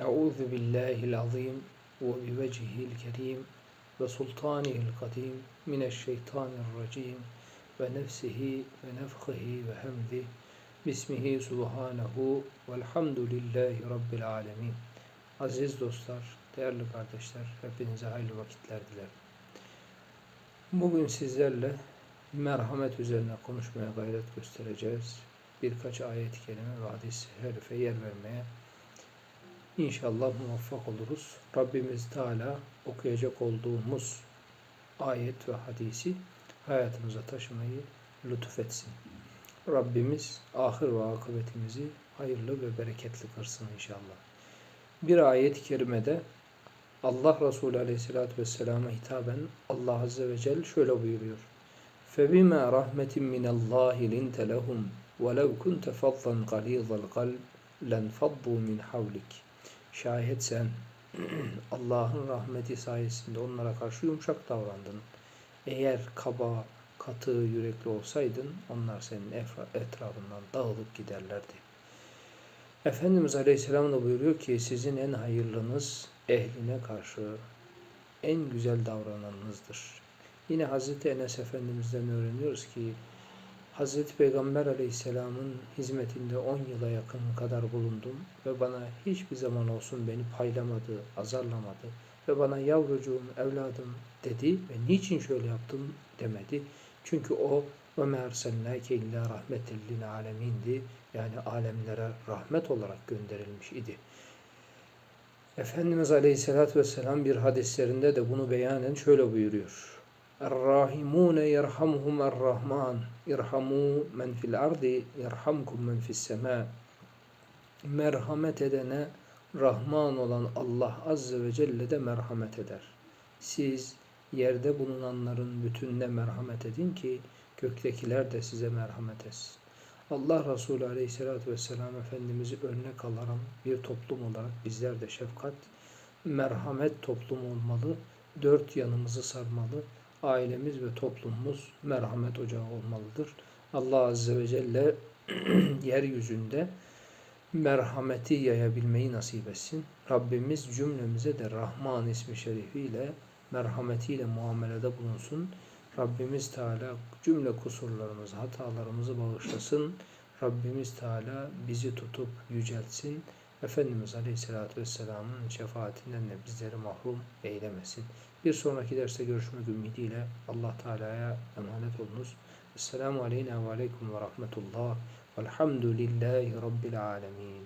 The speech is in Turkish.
Euzu billahil azim ve bi vecihil kerim ve sultanihil kadim mineşşeytanirracim ve nefsihi ve nefhihi ve hemdi bismihi subhanahu velhamdülillahi rabbil alemin. Aziz dostlar, değerli kardeşler, hepinize hayırlı vakitler dilerim. Bugün sizlerle merhamet üzerine konuşmaya gayret göstereceğiz. Birkaç ayet-i kerime ve hadis-i herife yer vermeye İnşallah muvaffak oluruz. Rabbimiz Teala okuyacak olduğumuz ayet ve hadisi hayatımıza taşımayı lütfetsin. Rabbimiz ahir ve akıbetimizi hayırlı ve bereketli kırsın inşallah. Bir ayet-i kerimede Allah Resulü Aleyhisselatü Vesselam'a hitaben Allah Azze ve Celle şöyle buyuruyor. فَبِمَا رَحْمَةٍ مِّنَ اللّٰهِ لِنْتَ لَهُمْ وَلَوْ كُنْتَ فَضًّا غَلِيظَ الْقَلْبِ لَنْفَضُّوا مِنْ حَوْلِكَ Şayet sen Allah'ın rahmeti sayesinde onlara karşı yumuşak davrandın. Eğer kaba, katı yürekli olsaydın onlar senin etrafından dağılıp giderlerdi. Efendimiz Aleyhisselam da buyuruyor ki sizin en hayırlınız ehline karşı en güzel davrananınızdır. Yine Hazreti Enes Efendimiz'den öğreniyoruz ki Hazreti Peygamber Aleyhisselam'ın hizmetinde 10 yıla yakın kadar bulundum ve bana hiçbir zaman olsun beni paylamadı, azarlamadı ve bana yavrucuğum, evladım dedi ve niçin şöyle yaptım demedi. Çünkü o ve ersennâke illâ rahmetel lil alemindi. Yani alemlere rahmet olarak gönderilmiş idi. Efendimiz Aleyhisselatü Vesselam bir hadislerinde de bunu beyanen şöyle buyuruyor. Er-Rahimune yerhamhum er-Rahman. İrhamu men fil ardi yerhamkum men fis sema. Merhamet edene Rahman olan Allah Azze ve Celle de merhamet eder. Siz yerde bulunanların bütününe merhamet edin ki göktekiler de size merhamet etsin. Allah Resulü Aleyhisselatü Vesselam Efendimiz'i örnek alarak bir toplum olarak bizler de şefkat, merhamet toplum olmalı, dört yanımızı sarmalı, ailemiz ve toplumumuz merhamet ocağı olmalıdır. Allah Azze ve Celle yeryüzünde merhameti yayabilmeyi nasip etsin. Rabbimiz cümlemize de Rahman ismi şerifiyle merhametiyle muamelede bulunsun. Rabbimiz Teala cümle kusurlarımızı, hatalarımızı bağışlasın. Rabbimiz Teala bizi tutup yüceltsin. Efendimiz Aleyhisselatü Vesselam'ın şefaatinden de bizleri mahrum eylemesin. Bir sonraki derste görüşmek ümidiyle Allah Teala'ya emanet olunuz. Esselamu aleyna ve aleyküm ve rahmetullah. Velhamdülillahi Rabbil alemin.